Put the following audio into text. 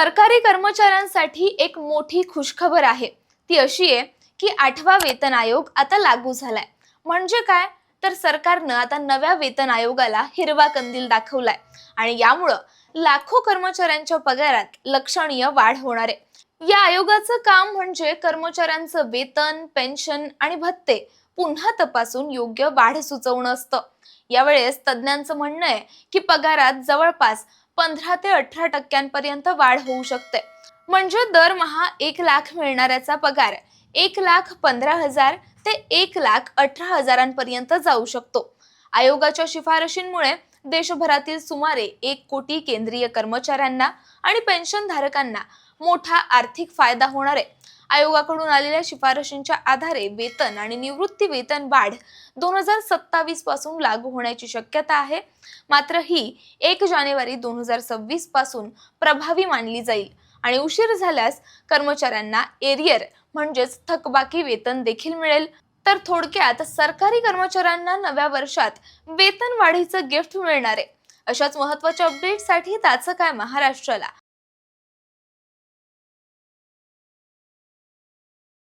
सरकारी कर्मचाऱ्यांसाठी एक मोठी खुशखबर आहे. ती अशी आहे की आठवा वेतन आयोग आता लागू झालाय. म्हणजे काय? तर सरकारनं आता नव्या वेतन आयोगाला हिरवा कंदील दाखवलाय. आणि यामुळं लाखो कर्मचाऱ्यांच्या पगारात लक्षणीय वाढ होणार आहे. या आयोगाचं काम म्हणजे कर्मचाऱ्यांचं वेतन पेन्शन आणि भत्ते पुन्हा तपासून योग्य वाढ सुचवणं असतं. यावेळेस तज्ज्ञांचं म्हणणं आहे की पगारात जवळपास पंधरा ते अठरा टक्क्यांपर्यंत वाढ होऊ शकते. म्हणजे दरमहा एक लाख मिळणाऱ्याचा पगार एक लाख पंधरा हजार ते एक लाख अठरा हजारांपर्यंत जाऊ शकतो. आयोगाच्या शिफारशींमुळे देशभरातील सुमारे एक कोटी केंद्रीय कर्मचाऱ्यांना आणि पेन्शनधारकांना मोठा आर्थिक फायदा होणार आहे. आयोगाकडून आलेल्या शिफारशींच्या आधारे वेतन आणि निवृत्ती वेतन वाढ दोन हजार सत्तावीसपासून लागू होण्याची शक्यता आहे. मात्र ही एक जानेवारी दोन हजार सव्वीसपासून प्रभावी मानली जाईल आणि उशीर झाल्यास कर्मचाऱ्यांना एरियर म्हणजेच थकबाकी वेतन देखील मिळेल. तर थोडक्यात सरकारी कर्मचाऱ्यांना नव्या वर्षात वेतन वाढीचं गिफ्ट मिळणार आहे. अशाच महत्त्वाच्या अपडेटसाठी त्याचं काय महाराष्ट्राला.